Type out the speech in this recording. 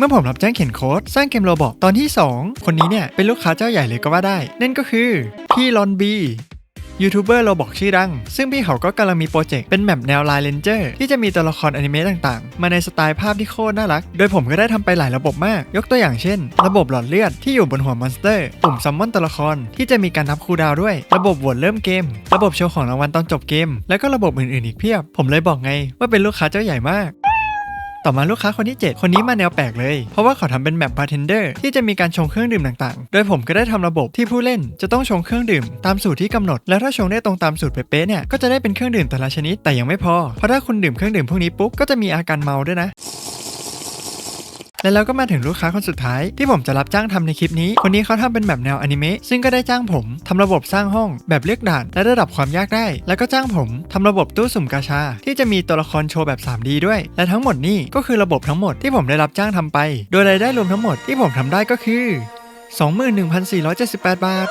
เมื่อผมรับแจ้งเขียนโค้ดสร้างเกมโรบอกตอนที่ 2 คนนี้เนี่ย เป็นลูกค้าเจ้าใหญ่เลยก็ว่าได้ นั่นก็คือ พี่ลอนบียูทูบเบอร์โรบอกชื่อดัง ซึ่งพี่เขาก็กำลังมีโปรเจกต์เป็นแมปแนวไลน์เลนเจอร์ที่จะมีตัวละครอนิเมะต่างๆ มาในสไตล์ภาพที่โคตรน่ารัก โดยผมก็ได้ทำไปหลายระบบมาก ยกตัวอย่างเช่น ระบบหลอดเลือดที่อยู่บนหัวมอนสเตอร์ ปุ่มซัมมอนตัวละครที่จะมีการนับคูดาวด้วย ระบบโหวตเริ่มเกม ระบบโชว์ของรางวัลตอนจบเกม แล้วก็ระบบอื่นๆอีกเพียบ ผมเลยบอกไงว่าเป็นลูกค้าเจ้าใหญ่มาก ต่อมาลูกค้าคนที่ 7 คนนี้มาแนวแปลกเลย เพราะว่าเขาทำเป็นแมปบาร์เทนเดอร์ที่จะมีการชงเครื่องดื่มต่างๆ โดยผมก็ได้ทำระบบที่ผู้เล่นจะต้องชงเครื่องดื่มตามสูตรที่กำหนด แล้วถ้าชงได้ตรงตามสูตรเป๊ะๆเนี่ยก็จะได้เป็นเครื่องดื่มแต่ละชนิดแต่ยังไม่พอเพราะถ้าคุณดื่มเครื่องดื่มพวกนี้ปุ๊บก็จะมีอาการเมาด้วยนะ และแล้วก็มาถึงลูกค้าคนสุดท้ายที่ผมจะรับจ้างทำในคลิปนี้ คนนี้เขาทำเป็นแบบแนวอนิเมะซึ่งก็ได้จ้างผมทำระบบสร้างห้องแบบเลือกด่าน และระดับความยากได้ แล้วก็จ้างผมทำระบบตู้สุ่มกาชา ที่จะมีตัวละครโชว์แบบ 3D ด้วย และทั้งหมดนี่ก็คือระบบทั้งหมดที่ผมได้รับจ้างทำไป โดยรายได้รวมทั้งหมดที่ผมทำได้ก็คือ 21,478 บาท